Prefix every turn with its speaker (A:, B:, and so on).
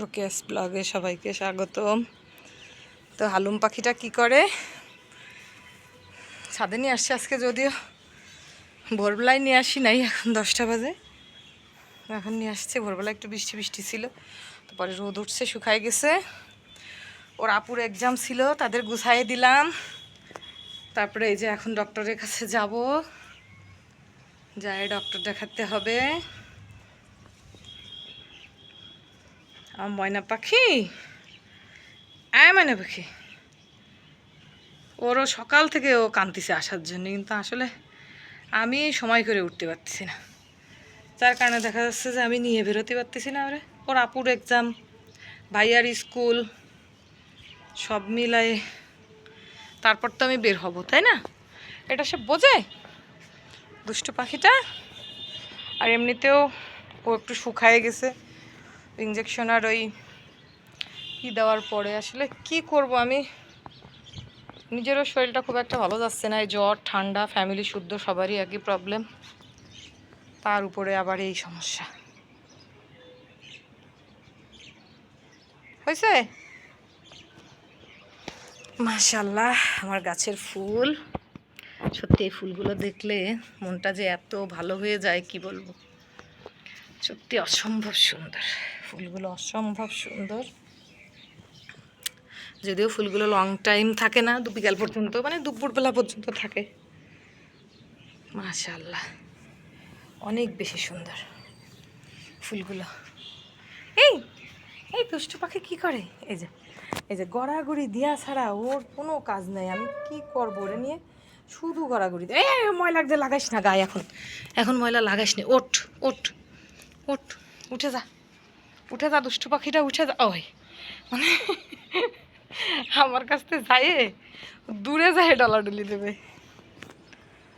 A: রোকেশ ব্লগে সবাইকে স্বাগতম। তো হালুম পাখিটা কি করে? ছাদে নিয়ে আসছে আজকে যদিও। ভোরবেলায় নিয়ে আসি নাই, এখন দশটা বাজে। এখন নিয়ে আসছে ভোরবেলা একটু বৃষ্টি বৃষ্টি ছিল তারপরে রোদ উঠছে, শুকায় গেছে। ওর আপুর এক্সাম ছিল, তাদের গুছাইয়ে দিলাম। তারপরে এই যে এখন ডক্টরের কাছে যাব। যাই ডক্টর দেখাতে হবে। আমার ময়না পাখি? আয় ময়না পাখি। ওরও সকাল থেকে ও কান্তিছে আসার জন্য, কিন্তু আসলে আমি সময় করে উঠতে পারতেছি না। যার কারণে দেখা যাচ্ছে যে আমি নিয়ে বেরোতে পারতেছি না ওরে। ওর আপুর এক্সাম ভাইয়ার স্কুল সব মিলাই তারপর তো আমি বের হব, তাই না? এটা সে বোঝে? দুষ্ট পাখিটা? আর এমনিতেও ও একটু শুকায় গেছে। ইঞ্জেকশন আর ওই কী দেওয়ার পরে আসলে কি করব আমি? নিজেরও শরীরটা খুব একটা ভালো যাচ্ছে না, এই জ্বর, ঠান্ডা ফ্যামিলি শুদ্ধ, সবারই একই প্রবলেম তার উপরে আবার এই সমস্যা। হয়েছে? মাশাল্লাহ আমার গাছের ফুল। সত্যি এই ফুলগুলো দেখলে মনটা যে এত ভালো হয়ে যায়, কি বলব? সত্যি অসম্ভব সুন্দর। ফুলগুলো অসম্ভব সুন্দর। যদিও ফুলগুলো লং টাইম থাকে না বিকাল পর্যন্ত মানে দুপুরবেলা পর্যন্ত থাকে। মাশাল্লাহ অনেক বেশি সুন্দর ফুলগুলো। এই এই দুষ্টু পাখি কি করে? এই যে এই যে গড়াগড়ি দেওয়া ছাড়া ওর কোনো কাজ নাই, আমি কি করব ওরে নিয়ে? শুধু গড়াগড়ি দেয় এই ময়লা যে লাগাইস না গায়ে এখন। এখন ময়লা লাগাইস না, ওঠ ওঠ। ওঠ উঠে যা। উঠে যা, দুষ্টু পাখিটা, উঠে যা। ওই মানে আমার কাছ যাইয়ে দূরে যায় ডলা ডলাডলি দেবে।